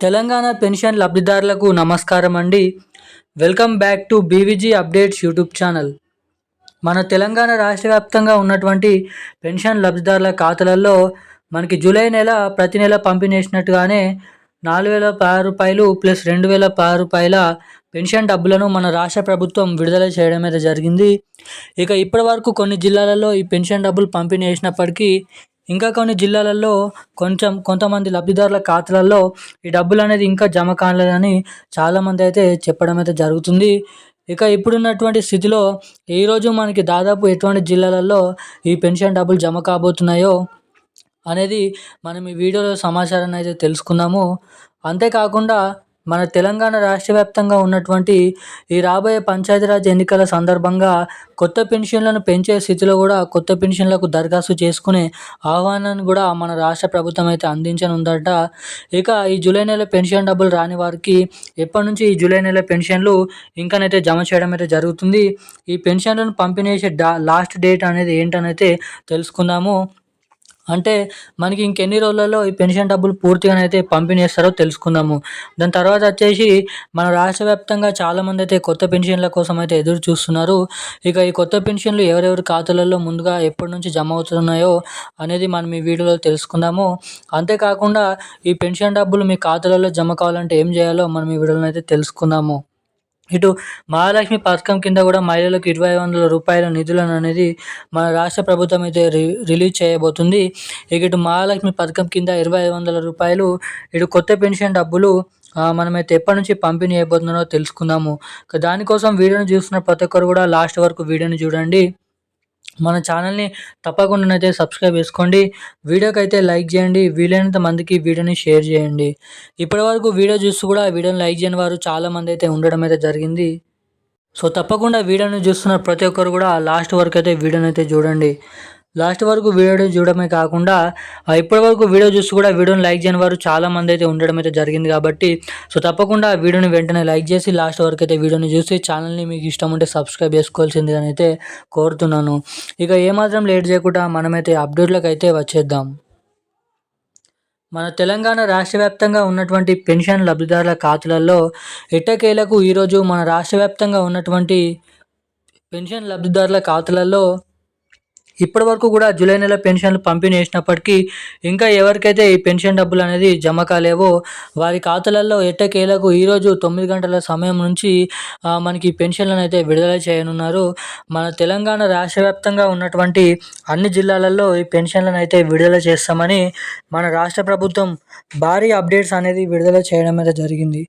Telangana pension లబ్ధిదారులకు నమస్కారం అండి. Welcome back to BVG updates YouTube channel. మన తెలంగాణ రాష్ట్ర వ్యాప్తంగా ఉన్నటువంటి పెన్షన్ లబ్ధిదారుల ఖాతాలలో మనకి జూలై నెల ప్రతి నెల పంపిణీ నాలుగు వేల పది రూపాయలు ప్లస్ రెండు వేల పది రూపాయల పెన్షన్ డబ్బులను మన రాష్ట్ర ప్రభుత్వం విడుదల చేయడం అయితే జరిగింది. ఇక ఇప్పటి వరకు కొన్ని జిల్లాలలో ఈ పెన్షన్ డబ్బులు పంపిణీ చేసినప్పటికీ ఇంకా కొన్ని జిల్లాలలో కొంచెం కొంతమంది లబ్ధిదారుల ఖాతాలలో ఈ డబ్బులు అనేది ఇంకా జమ కాలేదని చాలామంది అయితే చెప్పడం అయితే జరుగుతుంది. ఇక ఇప్పుడున్నటువంటి స్థితిలో ఈరోజు మనకి దాదాపు ఎటువంటి జిల్లాలలో ఈ పెన్షన్ డబ్బులు జమ కాబోతున్నాయో అనేది మనం ఈ వీడియోలో సమాచారాన్ని అయితే తెలుసుకుందాము. అంతేకాకుండా మన తెలంగాణ రాష్ట్ర వ్యాప్తంగా ఉన్నటువంటి ఈ రాబోయే పంచాయతీరాజ్ ఎన్నికల సందర్భంగా కొత్త పెన్షన్లను పెంచే స్థితిలో కూడా కొత్త పెన్షన్లకు దరఖాస్తు చేసుకునే ఆహ్వానాన్ని కూడా మన రాష్ట్ర ప్రభుత్వం అయితే అందించనుందట. ఇక ఈ జూలై నెల పెన్షన్ డబ్బులు రాని వారికి ఎప్పటి నుంచి ఈ జూలై నెల పెన్షన్లు ఇంకానైతే జమ చేయడం అయితే జరుగుతుంది. ఈ పెన్షన్లను పంపిణీ చేసే లాస్ట్ డేట్ అనేది ఏంటనైతే తెలుసుకుందాము. అంటే మనకి ఇంకెన్ని రోజులలో ఈ పెన్షన్ డబ్బులు పూర్తిగానైతే పంపిణీ చేస్తారో తెలుసుకుందాము. దాని తర్వాత వచ్చేసి మన రాష్ట్ర వ్యాప్తంగా చాలామంది అయితే కొత్త పెన్షన్ల కోసం అయితే ఎదురు చూస్తున్నారు. ఇక ఈ కొత్త పెన్షన్లు ఎవరెవరి ఖాతాలలో ముందుగా ఎప్పటి నుంచి జమ అవుతున్నాయో అనేది మనం ఈ వీడియోలో తెలుసుకుందాము. అంతేకాకుండా ఈ పెన్షన్ డబ్బులు మీ ఖాతాలలో జమ కావాలంటే ఏం చేయాలో మనం ఈ వీడియోలో అయితే తెలుసుకుందాము. ఇటు మహాలక్ష్మి పథకం కింద కూడా మహిళలకు ఇరవై వందల రూపాయల నిధులను అనేది మన రాష్ట్ర ప్రభుత్వం అయితే రి రిలీజ్ చేయబోతుంది. ఇక ఇటు మహాలక్ష్మి పథకం కింద ఇరవై వందల రూపాయలు ఇటు కొత్త పెన్షన్ డబ్బులు మనమైతే ఎప్పటి నుంచి పంపిణీ అయిపోతుందో తెలుసుకుందాము. దానికోసం వీడియోని చూస్తున్న ప్రతి ఒక్కరు కూడా లాస్ట్ వరకు వీడియోని చూడండి. మన ఛానల్ని తప్పకుండా అయితే సబ్స్క్రైబ్ చేసుకోండి. వీడియోకి అయితే లైక్ చేయండి. వీలైనంత మందికి వీడియోని షేర్ చేయండి. ఇప్పటి వరకు వీడియో చూసి కూడా వీడియోని లైక్ చేయని వారు చాలామంది అయితే ఉండడం అయితే జరిగింది. సో తప్పకుండా వీడియోని చూస్తున్న ప్రతి ఒక్కరు కూడా లాస్ట్ వరకు అయితే వీడియోని అయితే చూడండి. లాస్ట్ వరకు వీడియో చూడడమే కాకుండా ఇప్పటి వరకు వీడియో చూసి కూడా వీడియోని లైక్ చేయని వారు చాలామంది అయితే ఉండడం అయితే జరిగింది కాబట్టి సో తప్పకుండా వీడియోని వెంటనే లైక్ చేసి లాస్ట్ వరకు అయితే వీడియోని చూసి ఛానల్ని మీకు ఇష్టం ఉంటే సబ్స్క్రైబ్ చేసుకోవాల్సింది అని అయితే కోరుతున్నాను. ఇక ఏమాత్రం లేట్ చేయకుండా మనమైతే అప్డేట్లకు అయితే వచ్చేద్దాం. మన తెలంగాణ రాష్ట్ర వ్యాప్తంగా ఉన్నటువంటి పెన్షన్ లబ్ధిదారుల ఖాతాలలో ఎట్టకేలకు ఈరోజు మన రాష్ట్ర వ్యాప్తంగా ఉన్నటువంటి పెన్షన్ లబ్ధిదారుల ఖాతాలలో ఇప్పటి వరకు కూడా జూలై నెల పెన్షన్లు పంపిణీ చేసినప్పటికీ ఇంకా ఎవరికైతే ఈ పెన్షన్ డబ్బులు అనేది జమ కాలేవో వారి ఖాతాలలో ఎట్టకేలకు ఈరోజు తొమ్మిది గంటల సమయం నుంచి మనకి పెన్షన్లను అయితే విడుదల చేయనున్నారు. మన తెలంగాణ రాష్ట్ర వ్యాప్తంగా ఉన్నటువంటి అన్ని జిల్లాలలో ఈ పెన్షన్లను అయితే విడుదల చేస్తామని మన రాష్ట్ర ప్రభుత్వం భారీ అప్డేట్స్ అనేది విడుదల చేయడం అయితే జరిగింది.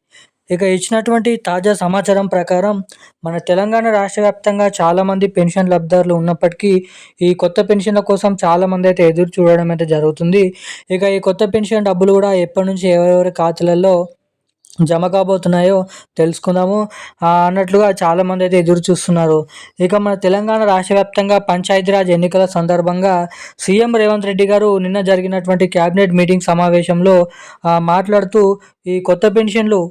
ఇక ఇచ్చినటువంటి తాజా సమాచారం ప్రకారం మన తెలంగాణ రాష్ట్ర వ్యాప్తంగా చాలామంది పెన్షన్ లబ్ధిదారులు ఉన్నప్పటికీ ఈ కొత్త పెన్షన్ల కోసం చాలామంది అయితే ఎదురు చూడడం అయితే జరుగుతుంది. ఇక ఈ కొత్త పెన్షన్ డబ్బులు కూడా ఎప్పటి నుంచి ఎవరెవరి ఖాతాలలో జమ కాబోతున్నాయో తెలుసుకుందాము. అన్నట్లుగా చాలామంది అయితే ఎదురు చూస్తున్నారు. ఇక మన తెలంగాణ రాష్ట్ర వ్యాప్తంగా పంచాయతీరాజ్ ఎన్నికల సందర్భంగా సీఎం రేవంత్ రెడ్డి గారు నిన్న జరిగినటువంటి క్యాబినెట్ మీటింగ్ సమావేశంలో మాట్లాడుతూ ఈ కొత్త పెన్షన్లు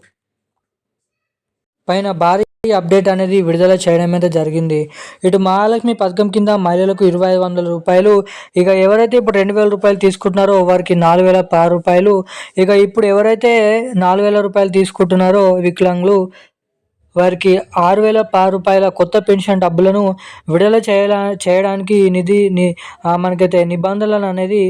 పైన భారీ అప్డేట్ అనేది విడుదల చేయడం అయితే జరిగింది. ఇటు మహాలక్ష్మి పథకం కింద మహిళలకు ఇరవై ఐదు వందల రూపాయలు ఇక ఎవరైతే ఇప్పుడు రెండు వేల రూపాయలు తీసుకుంటున్నారో వారికి నాలుగు వేల పది రూపాయలు ఇక ఇప్పుడు ఎవరైతే నాలుగు వేల రూపాయలు తీసుకుంటున్నారో వికలాంగులు వారికి ఆరు వేల పది రూపాయల కొత్త పెన్షన్ డబ్బులను విడుదల చేయాల చేయడానికి నిధి మనకైతే నిబంధనలు అనేది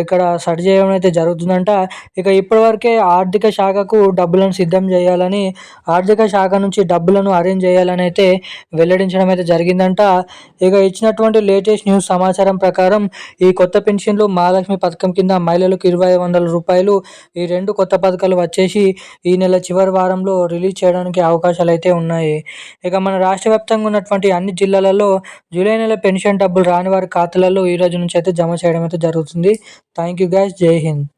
ఇక్కడ సరి చేయడం అయితే జరుగుతుందంట. ఇక ఇప్పటివరకే ఆర్థిక శాఖకు డబ్బులను సిద్ధం చేయాలని ఆర్థిక శాఖ నుంచి డబ్బులను అరేంజ్ చేయాలని అయితే వెల్లడించడం అయితే జరిగిందంట. ఇక ఇచ్చినటువంటి లేటెస్ట్ న్యూస్ సమాచారం ప్రకారం ఈ కొత్త పెన్షన్లు మహాలక్ష్మి పథకం కింద మహిళలకు ఇరవై వందల రూపాయలు ఈ రెండు కొత్త పథకాలు వచ్చేసి ఈ నెల చివరి వారంలో రిలీజ్ చేయడానికి అవకాశాలు అయితే ఉన్నాయి. ఇక మన రాష్ట్ర వ్యాప్తంగా ఉన్నటువంటి అన్ని జిల్లాలలో జూలై నెల పెన్షన్ డబ్బులు రాని వారి ఖాతాలలో ఈ రోజు నుంచి అయితే జమ చేయడం అయితే జరుగుతుంది. Thank you guys. జై హింద్.